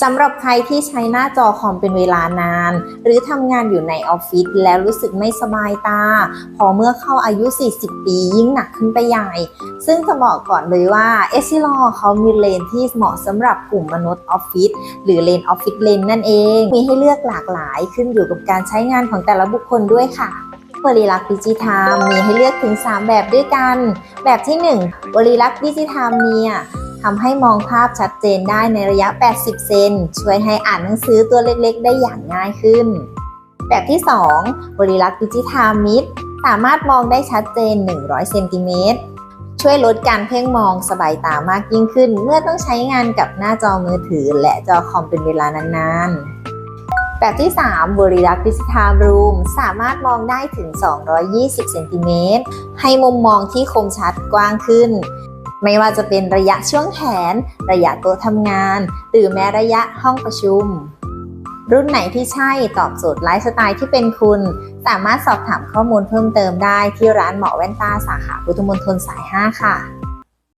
สำหรับใครที่ใช้หน้าจอคอมเป็นเวลานาน หรือทำงานอยู่ในออฟฟิศแล้วรู้สึกไม่สบายตา พอเมื่อเข้าอายุ 40 ปียิ่งหนักขึ้นไปใหญ่ ซึ่งจะบอกก่อนเลยว่าเอซิลอเขามีเลนที่เหมาะสำหรับกลุ่มมนุษย์ออฟฟิศหรือเลนออฟฟิศเลนนั่นเอง มีให้เลือกหลากหลายขึ้นอยู่กับการใช้งานของแต่ละบุคคลด้วยค่ะบริลักษ์ดิจิทามมีให้เลือกถึง 3 แบบด้วยกัน แบบที่1บริลักษ์ดิจิทามเนี่ย ทำให้มองภาพชัดเจนได้ในระยะ 80 เซน ช่วยให้อ่านหนังสือตัวเล็กๆ ได้อย่างง่ายขึ้น แบบที่ 2 บริลักษ์ดิจิทามมิดสามารถมองได้ชัดเจน 100 เซนติเมตร ช่วยลดการเพ่งมองสบายตามากยิ่งขึ้น เมื่อต้องใช้งานกับหน้าจอมือถือ และจอคอมเป็นเวลานานๆ แบบที่ 3 บริลักษ์ดิจิทามรูมสามารถมองได้ถึง 220 เซนติเมตร ให้มุมมองที่คมชัดกว้างขึ้น ไม่ว่าจะเป็นระยะช่วงแขน ระยะโต๊ะทำงาน หรือแม้ระยะห้องประชุม รุ่นไหนที่ใช่ตอบโจทย์ไลฟ์สไตล์ที่เป็นคุณ สามารถสอบถามข้อมูลเพิ่มเติมได้ที่ร้านหมอแว่นตาสาขาพุทธมณฑลสาย 5 ค่ะ